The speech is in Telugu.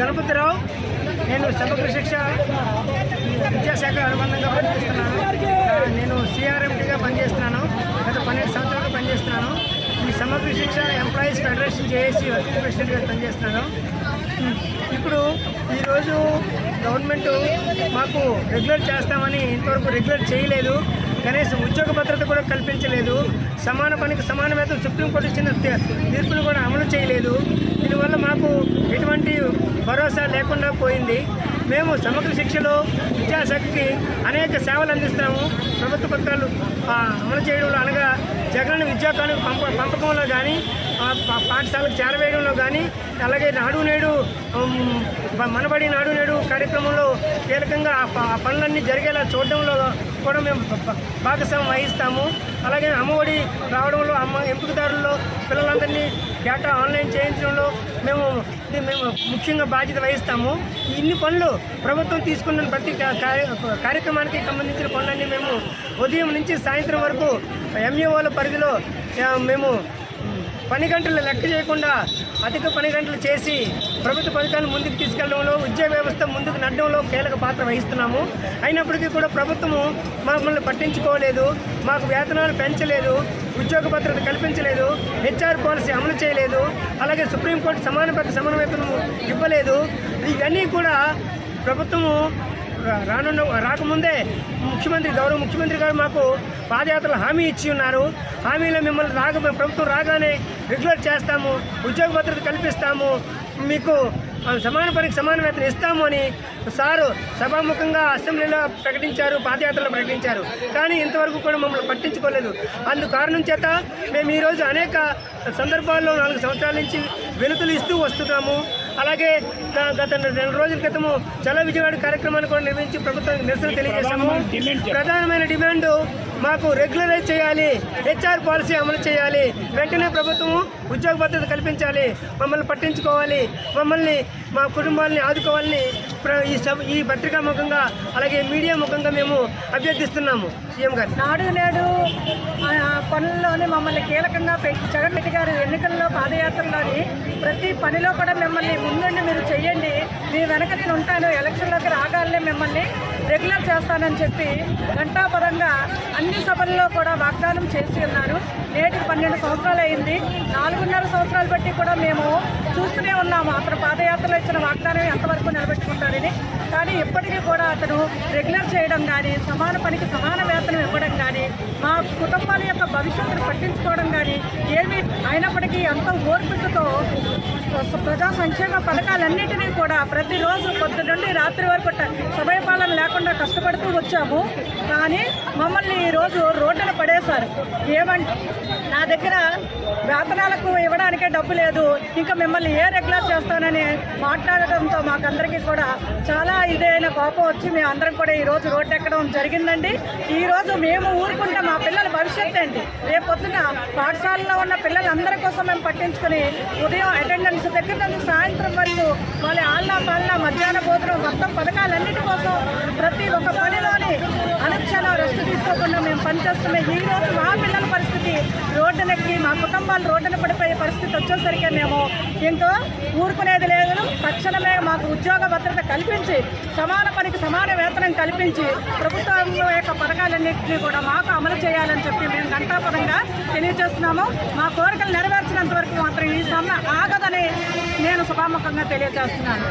గణపతిరావు. నేను సమగ్ర శిక్ష విద్యాశాఖ అనుబంధంగా పనిచేస్తున్నాను. నేను సిఆర్ఎంటీగా పనిచేస్తున్నాను. గత పన్నెండు సంవత్సరాలు పనిచేస్తున్నాను. ఈ సమగ్ర శిక్ష ఎంప్లాయీస్ ఫెడరేషన్ జేఏసీ వర్కింగ్ ప్రెసిడెంట్గా పనిచేస్తున్నాను. ఇప్పుడు ఈరోజు గవర్నమెంట్ మాకు రెగ్యులర్ చేస్తామని ఇంతవరకు రెగ్యులర్ చేయలేదు. కనీసం ఉద్యోగ భద్రత కూడా కల్పించలేదు. సమాన పనికి సమాన వేతనం సుప్రీంకోర్టు ఇచ్చిన తీర్పును కూడా అమలు చేయలేదు. దీనివల్ల మాకు ఎటువంటి భరోసా లేకుండా పోయింది. మేము సమగ్ర శిక్షలో విద్యాశాఖకి అనేక సేవలు అందిస్తాము. ప్రభుత్వ పథకాలు అమలు చేయడంలో అనగా జగన్ విద్యాకాలను పంప పంపకంలో కానీ పాఠశాలకు చేరవేయడంలో కానీ అలాగే నాడు నేడు మనబడి నాడు నేడు కార్యక్రమంలో కీలకంగా ఆ పనులన్నీ జరిగేలా చూడడంలో కూడా మేము భాగస్వామ్యం వహిస్తాము. అలాగే అమ్మఒడి రావడంలో అమ్మ ఎంపికదారుల్లో పిల్లలందరినీ డేటా ఆన్లైన్ చేయించడంలో మేము మేము ముఖ్యంగా బాధ్యత వహిస్తాము. ఇన్ని పనులు ప్రభుత్వం తీసుకున్న ప్రతి కార్య- కార్యక్రమానికి సంబంధించిన పనులన్నీ మేము ఉదయం నుంచి సాయంత్రం వరకు ఎంఈఓల పరిధిలో మేము పని గంటలు లెక్క చేయకుండా అధిక పని గంటలు చేసి ప్రభుత్వ పథకాన్ని ముందుకు తీసుకెళ్ళడంలో ఉద్యోగ వ్యవస్థ ముందుకు నడడంలో కీలక పాత్ర వహిస్తున్నాము. అయినప్పటికీ కూడా ప్రభుత్వము మమ్మల్ని పట్టించుకోలేదు మాకు వేతనాలు పెంచలేదు ఉద్యోగ భద్రత కల్పించలేదు హెచ్ఆర్ పాలసీ అమలు చేయలేదు అలాగే సుప్రీంకోర్టు సమాన పథక సమన్వేతనము ఇవ్వలేదు. ఇవన్నీ కూడా ప్రభుత్వము రానున్న రాకముందే ముఖ్యమంత్రి గౌరవ ముఖ్యమంత్రి గారు మాకు పాదయాత్రలు హామీ ఇచ్చి ఉన్నారు. హామీలో మిమ్మల్ని రాక ప్రభుత్వం రాగానే రెగ్యులర్ చేస్తాము ఉద్యోగ భద్రత కల్పిస్తాము మీకు సమాన పనికి సమాన వేతనం ఇస్తాము అని సారు సభాముఖంగా అసెంబ్లీలో ప్రకటించారు పాదయాత్రలో ప్రకటించారు. కానీ ఇంతవరకు కూడా మమ్మల్ని పట్టించుకోలేదు. అందు కారణం చేత మేము ఈరోజు అనేక సందర్భాల్లో నాలుగు సంవత్సరాల నుంచి వెనుతులు ఇస్తూ వస్తున్నాము. అలాగే గత నెల రోజుల క్రితము చల విజయవాడ కార్యక్రమాన్ని కూడా నిర్వహించి ప్రభుత్వానికి నిరసన తెలియజేశాము. ప్రధానమైన డిమాండ్ మాకు రెగ్యులరైజ్ చేయాలి హెచ్ఆర్ పాలసీ అమలు చేయాలి వెంటనే ప్రభుత్వం ఉద్యోగ భద్రత కల్పించాలి మమ్మల్ని పట్టించుకోవాలి మమ్మల్ని మా కుటుంబాలని ఆదుకోవాలని ప్ర- ఈ సభ ఈ పత్రికా ముఖంగా అలాగే మీడియా ముఖంగా మేము అభ్యర్థిస్తున్నాము. సీఎం గారు. నాడు నేడు ఆ, పనుల్లోని మమ్మల్ని కీలకంగా పెట్టి జగన్ రెడ్డి గారు ఎన్నికల్లో పాదయాత్రలోని ప్రతి పనిలో కూడా మిమ్మల్ని ముందుండి మీరు చెయ్యండి. మీ వెనక నేను ఉంటాను. ఎలక్షన్లోకి రాగానే మిమ్మల్ని రెగ్యులర్ చేస్తానని చెప్పి ఘంటాపరంగా అన్ని సభల్లో కూడా వాగ్దానం చేసి ఉన్నారు. నేటికి పన్నెండు సంవత్సరాలు అయింది. నాలుగున్నర సంవత్సరాలు బట్టి కూడా మేము చూస్తూనే ఉన్నాము. అతను పాదయాత్రలో ఇచ్చిన వాగ్దానం ఎంతవరకు నిలబెట్టుకుంటారని. కానీ ఇప్పటికీ కూడా అతను రెగ్యులర్ చేయడం కానీ సమాన పనికి సమాన వేతనం ఇవ్వడం కానీ మా కుటుంబాల యొక్క భవిష్యత్తును పట్టించుకోవడం కానీ ఏమి అయినప్పటికీ ఎంతో ఓర్పికతో ప్రజా సంక్షేమ పథకాలన్నింటినీ కూడా ప్రతిరోజు పొద్దు నుండి రాత్రి వరకు సమయపాలన లేకుండా కష్టపడుతూ వచ్చాము. కానీ మమ్మల్ని ఈరోజు రోడ్డున పడేశారు. ఏమంటే నా దగ్గర వేతనాలకు ఇవ్వడానికే డబ్బు లేదు. ఇంకా మిమ్మల్ని ఏ రెగ్యులర్ చేస్తానని మాట్లాడటంతో మాకందరికీ కూడా చాలా ఇదైన కోపం వచ్చి మేము అందరం కూడా ఈరోజు రోడ్డు ఎక్కడం జరిగిందండి. ఈరోజు మేము ఊరుకుంటే మా పిల్లల భవిష్యత్తు అండి రేపు పొద్దున పాఠశాలలో ఉన్న పిల్లలందరి కోసం మేము పట్టించుకుని ఉదయం అటెండెన్స్ దగ్గర నుంచి సాయంత్రం వరకు వాళ్ళ ఆళ్ళ పాలన మధ్యాహ్న భోజనం మొత్తం పథకాలన్నిటి కోసం ప్రతి ఒక్క పనిలోని అనుక్షణం రెస్ట్ తీసుకోకుండా మేము పనిచేస్తున్న. ఈ రోజు మా రోడ్డునెక్కి మా కుటుంబాలు రోడ్డున పడిపోయే పరిస్థితి వచ్చేసరికి మేము దీంతో ఊరుకునేది లేదు. తక్షణమే మాకు ఉద్యోగ భద్రత కల్పించి సమాన పనికి సమాన వేతనం కల్పించి ప్రభుత్వం యొక్క పథకాలన్నింటినీ కూడా మాకు అమలు చేయాలని చెప్పి మేము గంటాపరంగా తెలియజేస్తున్నాము. మా కోరికలు నెరవేర్చినంత వరకు మాత్రం ఈ సమ్మె ఆగదని నేను సభాముఖంగా తెలియజేస్తున్నాను.